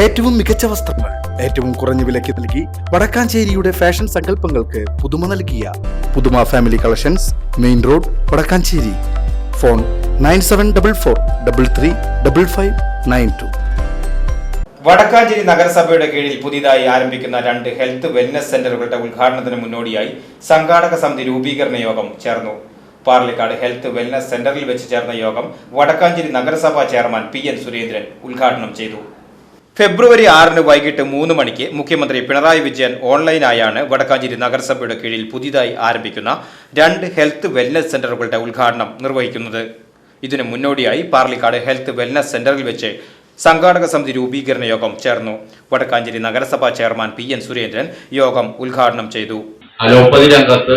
ഏറ്റവും മികച്ച വസ്ത്രങ്ങൾ ഏറ്റവും കുറഞ്ഞ വിലയ്ക്ക് നൽകി വടക്കാഞ്ചേരിയുടെ ഫാഷൻ സങ്കല്പങ്ങൾക്ക് പുതുമ നൽകിയ പുതുമ family collections main road Vadakkanchery. Phone nine seven double four double three double five nine two. Vadakkanchery നഗരസഭയുടെ കീഴിൽ പുതിയതായി ആരംഭിക്കുന്ന രണ്ട് ഹെൽത്ത് വെൽനസ് സെന്ററുകളുടെ ഉദ്ഘാടനത്തിന് മുന്നോടിയായി സംഘാടക സമിതി രൂപീകരണ യോഗം ചേർന്നു. പാർലിക്കാട് ഹെൽത്ത് വെൽനസ് സെന്ററിൽ വെച്ച് ചേർന്ന യോഗം വടക്കാഞ്ചേരി നഗരസഭാ ചെയർമാൻ പി എൻ സുരേന്ദ്രൻ ഉദ്ഘാടനം ചെയ്തു. ഫെബ്രുവരി ആറിന് വൈകിട്ട് മൂന്ന് മണിക്ക് മുഖ്യമന്ത്രി പിണറായി വിജയൻ ഓൺലൈനായാണ് വടക്കാഞ്ചേരി നഗരസഭയുടെ കീഴിൽ പുതിയതായി ആരംഭിക്കുന്ന രണ്ട് ഹെൽത്ത് വെൽനസ് സെന്ററുകളുടെ ഉദ്ഘാടനം നിർവഹിക്കുന്നത്. ഇതിനു മുന്നോടിയായി പാർലിക്കാട് ഹെൽത്ത് വെൽനസ് സെന്ററിൽ വെച്ച് സംഘാടക സമിതി രൂപീകരണ യോഗം ചേർന്നു. വടക്കാഞ്ചേരി നഗരസഭാ ചെയർമാൻ പി എൻ സുരേന്ദ്രൻ യോഗം ഉദ്ഘാടനം ചെയ്തു. അലോപ്പതി രംഗത്ത്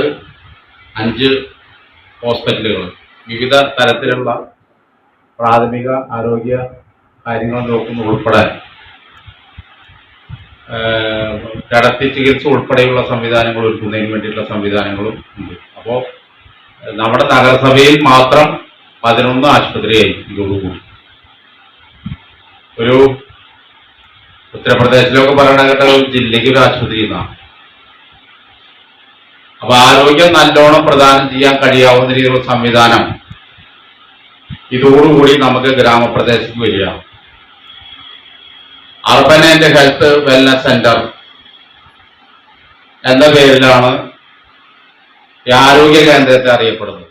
അഞ്ച് ഹോസ്പിറ്റലുകൾ വിവിധ തരത്തിലുള്ള പ്രാഥമിക ആരോഗ്യ കാര്യങ്ങൾ നോക്കുന്ന ഉൾപ്പെടെ കിടത്തി ചികിത്സ ഉൾപ്പെടെയുള്ള സംവിധാനങ്ങൾ ഒരുക്കുന്നതിന് വേണ്ടിയിട്ടുള്ള സംവിധാനങ്ങളും ഉണ്ട്. അപ്പോൾ നമ്മുടെ നഗരസഭയിൽ മാത്രം പതിനൊന്ന് ആശുപത്രിയായി ഇതോടുകൂടി ഒരു ഉത്തർപ്രദേശിലൊക്കെ പറയണ ജില്ലയ്ക്ക് ഒരു ആശുപത്രി എന്നാണ് അപ്പൊ ആരോഗ്യം നല്ലോണം പ്രദാനം ചെയ്യാൻ കഴിയാവുന്ന രീതിയിലുള്ള സംവിധാനം ഇതോടുകൂടി നമുക്ക് ഗ്രാമപ്രദേശത്ത് വരിക urban and health wellness centre എന്ന പേരിലാണ് ആരോഗ്യ കേന്ദ്രത്തെ അറിയപ്പെടുന്നത്.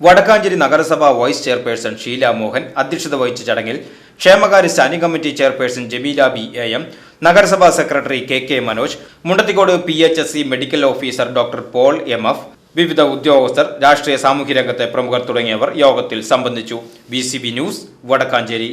വടക്കാഞ്ചേരി നഗരസഭ വൈസ് ചെയർപേഴ്സൺ ഷീല മോഹൻ അധ്യക്ഷത വഹിച്ച ചടങ്ങിൽ ക്ഷേമകാര്യ standing committee chairperson Jameela B A M നഗരസഭാ secretary K K Manoj Mundathikode P H S C medical officer doctor Paul M F വിവിധ ഉദ്യോഗസ്ഥർ രാഷ്ട്രീയ സാമൂഹ്യ രംഗത്തെ പ്രമുഖർ തുടങ്ങിയവർ യോഗത്തിൽ സംബന്ധിച്ചു. B news Vadakkanchery.